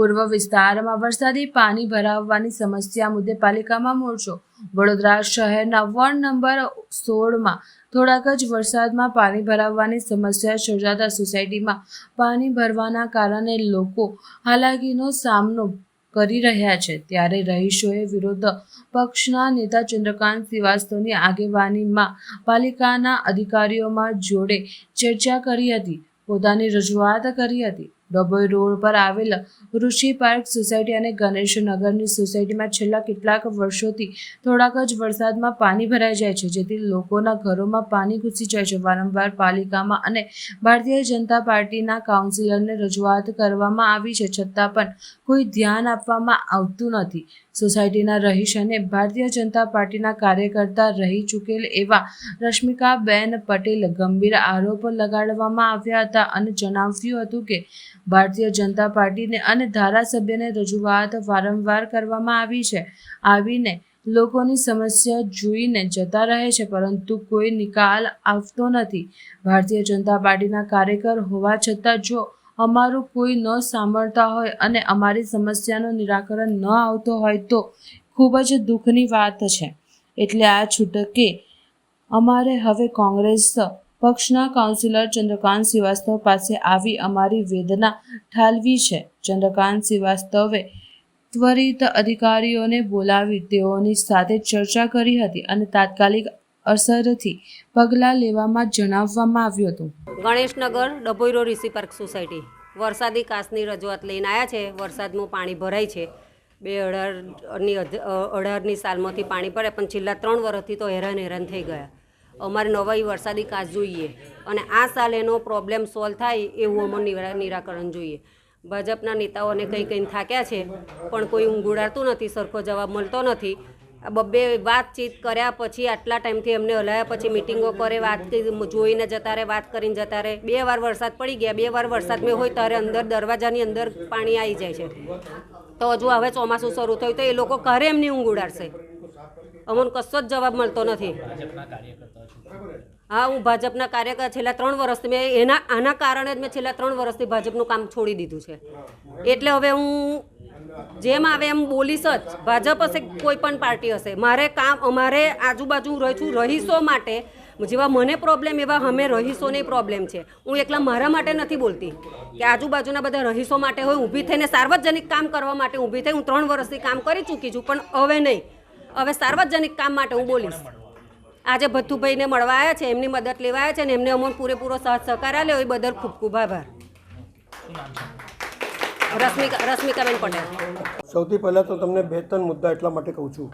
પૂર્વ વિસ્તારમાં વરસાદી પાણી ભરાવવાની સમસ્યા મુદ્દે પાલિકામાં મોરચો. વડોદરા શહેરના વોર્ડ નંબર સોળમાં થોડાક જ વરસાદમાં પાણી ભરાવવાની સમસ્યા સર્જાતા સોસાયટીમાં પાણી ભરવાના કારણે લોકો હાલાકીનો સામનો કરી રહ્યા છે. ત્યારે રહીશોએ વિરોધ પક્ષના નેતા ચંદ્રકાંત શ્રીવાસ્તવની આગેવાનીમાં પાલિકાના અધિકારીઓમાં જોડે ચર્ચા કરી હતી. પોતાની રજૂઆત કરી હતી. ડભોઈ રોડ પર આવેલા ઋષિ પાર્ક સોસાયટી અને ગણેશ નગરની સોસાયટીમાં છેલ્લા કેટલાક વર્ષોથી થોડાક જ વરસાદમાં પાણી ભરાઈ જાય છે, જેથી લોકોના ઘરોમાં પાણી ઘૂસી જાય છે. વારંવાર પાલિકામાં અને ભારતીય જનતા પાર્ટીના કાઉન્સિલરને રજૂઆત કરવામાં આવી છે, છતાં પણ કોઈ ધ્યાન આપવામાં આવતું નથી. સોસાયટીના રહીશ અને ભારતીય જનતા પાર્ટીના કાર્યકર્તા રહી ચૂકેલ એવા રશ્મિકાબેન પટેલ ગંભીર આરોપ લગાડવામાં આવ્યા હતા અને જણાવ્યું હતું કે ભારતીય જનતા પાર્ટીને અને ધારાસભ્યને રજૂઆત વારંવાર કરવામાં આવી છે. આવીને લોકોની સમસ્યા જોઈને જતા રહે છે, પરંતુ કોઈ નિકાલ આવતો નથી. ભારતીય જનતા પાર્ટીના કાર્યકર હોવા છતાં જો અમારું કોઈ ન સાંભળતા હોય અને અમારી સમસ્યાનું નિરાકરણ ન આવતો હોય તો ખૂબ જ દુઃખની વાત છે. એટલે આ છૂટકે અમારે હવે કોંગ્રેસ પક્ષના કાઉન્સિલર ચંદ્રકાંત શ્રીવાસ્તવ પાસે આવી અમારી વેદના ઠાલવી છે. ચંદ્રકાંત શ્રીવાસ્તવે ત્વરિત અધિકારીઓને બોલાવી તેઓની સાથે ચર્ચા કરી હતી અને તાત્કાલિક અસરથી પગલાં લેવામાં જણાવવામાં આવ્યું હતું. ગણેશનગર ડભોઈરો ઋષિ પાર્ક સોસાયટી. વરસાદી કાસની રજૂઆત લઈને આવ્યા છે. વરસાદનું પાણી ભરાય છે. બે અઢારની અઢારની સાલમાંથી પાણી ભરે પણ છેલ્લા ત્રણ વર્ષથી તો હેરાન હેરાન થઈ ગયા. અમારે નવાઈ વરસાદી કાચ જોઈએ અને આ સાલ એનો પ્રોબ્લેમ સોલ્વ થાય એવું અમને નિરા- નિરાકરણ જોઈએ. ભાજપના નેતાઓને કંઈ કંઈ થાક્યા છે, પણ કોઈ ઊંઘ ઉડાડતું નથી, સરખો જવાબ મળતો નથી. બબ્બે વાતચીત કર્યા પછી આટલા ટાઈમથી એમને હલાયા પછી મિટિંગો કરે વાત જોઈને જતા રહે વાત કરીને જતા રહે. બે વાર વરસાદ પડી ગયા બે વાર વરસાદ મેં હોય ત્યારે અંદર દરવાજાની અંદર પાણી આવી જાય છે. તો હજુ હવે ચોમાસું શરૂ થયું તો એ લોકો ઘરે એમની ઊંઘ ઉડાડશે. અમને કશો જ જવાબ મળતો નથી. હા હું ભાજપના કાર્યકર છેલ્લા ત્રણ વર્ષથી મેં એના આના કારણે જ મેં છેલ્લા ત્રણ વર્ષથી ભાજપનું કામ છોડી દીધું છે. એટલે હવે હું જેમ આવે એમ બોલીશ જ. ભાજપ હશે કોઈ પણ પાર્ટી હશે. મારે કામ, અમારે આજુબાજુ રહું છું રહીશો માટે. જેવા મને પ્રોબ્લેમ એવા અમે રહીશોને પ્રોબ્લેમ છે. હું એકલા મારા માટે નથી બોલતી. કે આજુબાજુના બધા રહીશો માટે હોય, ઊભી થઈને સાર્વજનિક કામ કરવા માટે ઊભી થઈ, હું ત્રણ વર્ષથી કામ કરી ચૂકી છું, પણ હવે નહીં. હવે સાર્વજનિક કામ માટે હું બોલીશ. આજે ભથ્થુભાઈને મળવા આવ્યા છે, એમની મદદ લેવા આવ્યા છે, અને એમને અમને પૂરેપૂરો સાથ સહકાર આપ્યો, એ બદલ ખૂબ ખૂબ આભાર. રશ્મિકા રશ્મિકાબેન પટેલ. સૌથી પહેલાં તો તમને બે ત્રણ મુદ્દા એટલા માટે કહું છું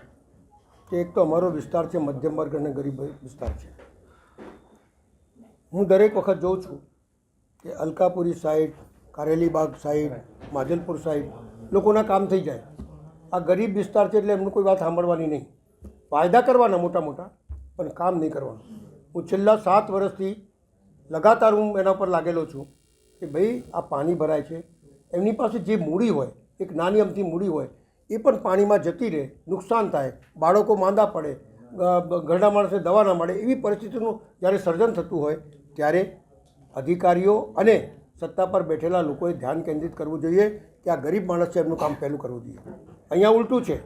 કે એક તો અમારો વિસ્તાર છે, મધ્યમ વર્ગ અને ગરીબ વિસ્તાર છે. હું દરેક વખત જોઉં છું કે Alkapuri side, Karelibaug side, Majalpur side લોકોના કામ થઈ જાય. આ ગરીબ વિસ્તાર છે એટલે એમનું કોઈ વાત સાંભળવાની નહીં. વાયદા કરવાના મોટા મોટા, પણ કામ નહીં કરવાનું. હું છેલ્લા સાત વર્ષથી લગાતાર હું એના પર લાગેલો છું કે ભાઈ આ પાણી ભરાય છે એમની પાસે જે મૂડી હોય, એક નાની અમથી મૂડી હોય, એ પણ પાણીમાં જતી રહે, નુકસાન થાય. બાળકો માંદા પડે ઘરના માણસે દવા ના મળે એવી પરિસ્થિતિનું જ્યારે સર્જન થતું હોય, ત્યારે અધિકારીઓ અને સત્તા પર બેઠેલા લોકોએ ધ્યાન કેન્દ્રિત કરવું જોઈએ કે આ ગરીબ માણસ છે, એમનું કામ પહેલું કરવું જોઈએ. અહીંયા ઉલટું છે,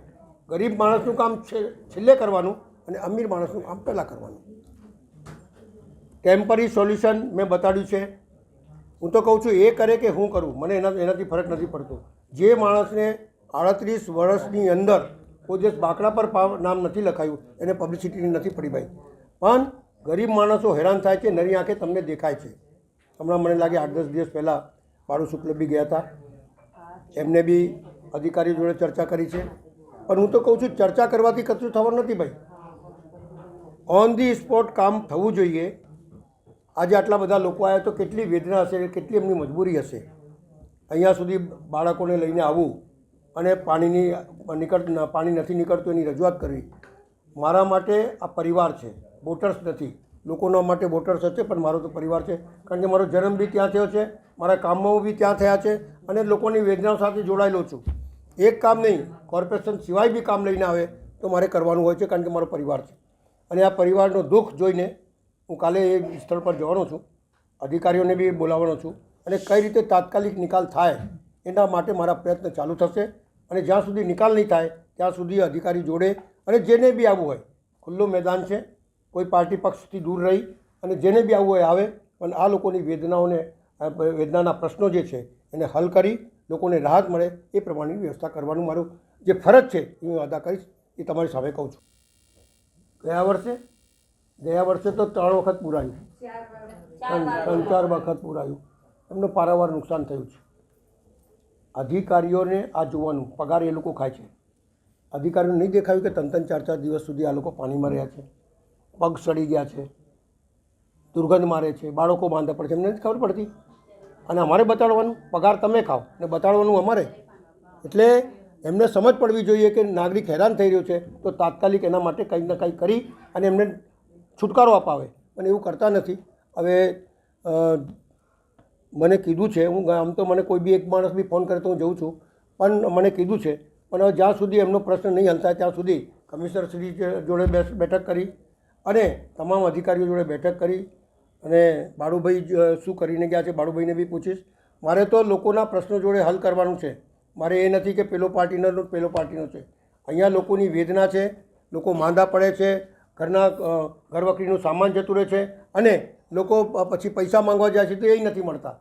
ગરીબ માણસનું કામ છે, છેલ્લે કરવાનું અને અમીર માણસનું કામ પહેલાં કરવાનું. ટેમ્પરરી સોલ્યુશન મેં બતાડ્યું છે. હું તો કહું છું, એ કરે કે હું કરું, મને એના એનાથી ફરક નથી પડતો. જે માણસને આડત્રીસ વર્ષની અંદર કોઈ દિવસ બાકડા પર નામ નથી લખાયું, એને પબ્લિસિટીની નથી પડી ભાઈ. પણ ગરીબ માણસો હેરાન થાય છે, નરી આંખે તમને દેખાય છે. હમણાં મને લાગે આઠ દસ દિવસ પહેલાં પાડુ શુક્લ બી ગયા હતા એમને બી અધિકારી જોડે ચર્ચા કરી છે. પણ હું તો કહું છું, ચર્ચા કરવાથી કશું થવાનું નથી ભાઈ. ઓન ધી સ્પોટ કામ થવું જોઈએ. આજે આટલા બધા લોકો આવ્યા તો કેટલી વેદના હશે, કેટલી એમની મજબૂરી હશે? અહીંયા સુધી બાળકોને લઈને આવવું અને પાણીની નીકળ પાણી નથી નીકળતું એની રજૂઆત કરવી. મારા માટે આ પરિવાર છે વોટર્સ નથી. લોકોના માટે વોટર્સ હશે, પણ મારો તો પરિવાર છે. કારણ કે મારો જન્મ બી ત્યાં થયો છે, મારા કામો બી ત્યાં થયા છે અને લોકોની વેદનાઓ સાથે જોડાયેલો છું. એક કામ નહીં, કોર્પોરેશન સિવાય બી કામ લઈને આવે તો મારે કરવાનું હોય છે, કારણ કે મારો પરિવાર છે. અને આ પરિવારનો દુઃખ જોઈને હું કાલે એ સ્થળ પર જવાનો છું. અધિકારીઓને બી બોલાવવાનો છું. અને કઈ રીતે તાત્કાલિક નિકાલ થાય, એના માટે મારા પ્રયત્ન ચાલુ થશે. અને જ્યાં સુધી નિકાલ નહીં થાય, ત્યાં સુધી અધિકારી જોડે અને જેને બી આવવું હોય, ખુલ્લું મેદાન છે, કોઈ પાર્ટી પક્ષથી દૂર રહી અને જેને બી આવવું હોય આવે, પણ આ લોકોની વેદનાઓને વેદનાના પ્રશ્નો જે છે, એને હલ કરી લોકોને રાહત મળે એ પ્રમાણેની વ્યવસ્થા કરવાનું મારું જે ફરજ છે, એ હું અદા કરીશ, એ તમારી સામે કહું છું. ગયા વર્ષે ગયા વર્ષે તો ત્રણ વખત પુરાયું. ત્રણ ચાર વખત. પુરાયું. એમને પારાવાર નુકસાન થયું છે. અધિકારીઓને આ જોવાનું પગાર એ લોકો ખાય છે. અધિકારીઓ નહીં દેખાયું કે ત્રણ ત્રણ ચાર ચાર દિવસ સુધી આ લોકો પાણીમાં રહ્યા છે. પગ સડી ગયા છે. દુર્ગંધ મારે છે. બાળકો બાંધા પડે છે. એમને નથી ખબર પડતી. અને અમારે બતાડવાનું પગાર તમે ખાઓ. ને બતાડવાનું અમારે. એટલે એમને સમજ પડવી જોઈએ કે નાગરિક હેરાન થઈ રહ્યો છે તો તાત્કાલિક એના માટે કંઈક ને કંઈક કરી અને એમને છુટકારો અપાવે અને એવું કરતા નથી. હવે મને કીધું છે, હું આમ તો મને કોઈ બી એક માણસ બી ફોન કરે તો હું જઉં છું, પણ મને કીધું છે, પણ હવે જ્યાં સુધી એમનો પ્રશ્ન નહીં હલતા ત્યાં સુધી કમિશનર શ્રી જોડે બેઠક કરી અને તમામ અધિકારીઓ જોડે બેઠક કરી અને બાળુભાઈ શું કરીને ગયા છે બાળુભાઈને બી પૂછીશ. મારે તો લોકોના પ્રશ્નો જોડે હલ કરવાનું છે. મારે એ નથી કે પેલો પાર્ટીનો પેલો પાર્ટીનો છે. અહીંયા લોકોની વેદના છે, લોકો માંદા પડે છે ઘરના ઘરવકરીનું સામાન જતું રહે છે અને લોકો પછી પૈસા માંગવા જાય છે તો એ નથી મળતા.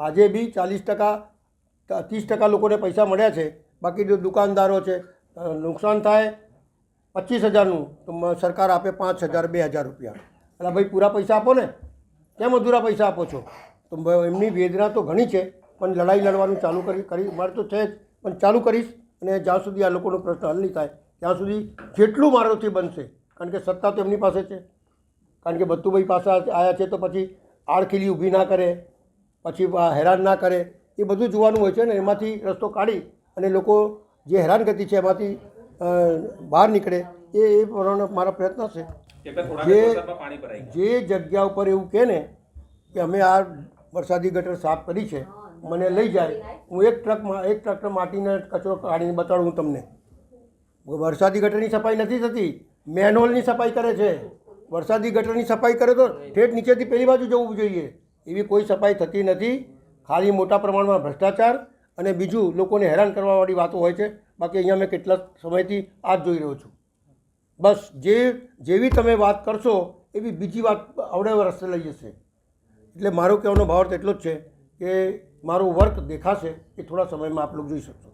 આજે બી ચાલીસ ટકા ત્રીસ ટકા લોકોને પૈસા મળ્યા છે. બાકી જો દુકાનદારો છે નુકસાન થાય પચીસ હજારનું, તો સરકાર આપે પાંચ હજાર, બે હજાર રૂપિયા. એટલે ભાઈ, પૂરા પૈસા આપો ને. કેમ અધૂરા પૈસા આપો છો? તો એમની વેદના તો ઘણી છે, પણ લડાઈ લડવાનું ચાલુ કરી કરી, મારે તો છે જ. પણ ચાલુ કરીશ અને જ્યાં સુધી આ લોકોનો પ્રશ્ન હલ નહીં થાય, ત્યાં સુધી જેટલું મારોથી બનશે કારણ કે સત્તા તો એમની પાસે છે. કારણ કે બત્તુભાઈ પાસે આવ્યા છે તો પછી આડખીલી ઊભી ના કરે પછી હેરાન ના કરે એ બધું જોવાનું હોય છે ને એમાંથી રસ્તો કાઢી અને લોકો જે હેરાનગતિ છે એમાંથી બહાર નીકળે એ એ પ્રમાણે મારા પ્રયત્ન છે. જે જે જગ્યા ઉપર એવું કહે ને કે અમે આ વરસાદી ગટર સાફ કરી છે મને લઈ જાય હું એક ટ્રકમાં એક ટ્રક માટીને કચરો કાઢીને બતાડું તમને. વરસાદી ગટરની સફાઈ નથી થતી. મેનહોલની સફાઈ કરે છે. વરસાદી ગટરની સફાઈ કરે તો ઠેઠ નીચેથી પેલી બાજુ જવું જોઈએ. એવી કોઈ સફાઈ થતી નથી. ખાલી મોટા પ્રમાણમાં ભ્રષ્ટાચાર અને બીજું લોકોને હેરાન કરવાવાળી વાતો હોય છે. બાકી અહીંયા મેં કેટલાક સમયથી આ જ જોઈ રહ્યો છું. બસ જે, જેવી તમે વાત કરશો એવી બીજી વાત આવડે રસ્તે લઈ જશે. એટલે મારો કહેવાનો ભાવાર્થ એટલો જ છે કે મારું વર્ક દેખાશે એ થોડા સમયમાં આપ લોકો જોઈ શકશો.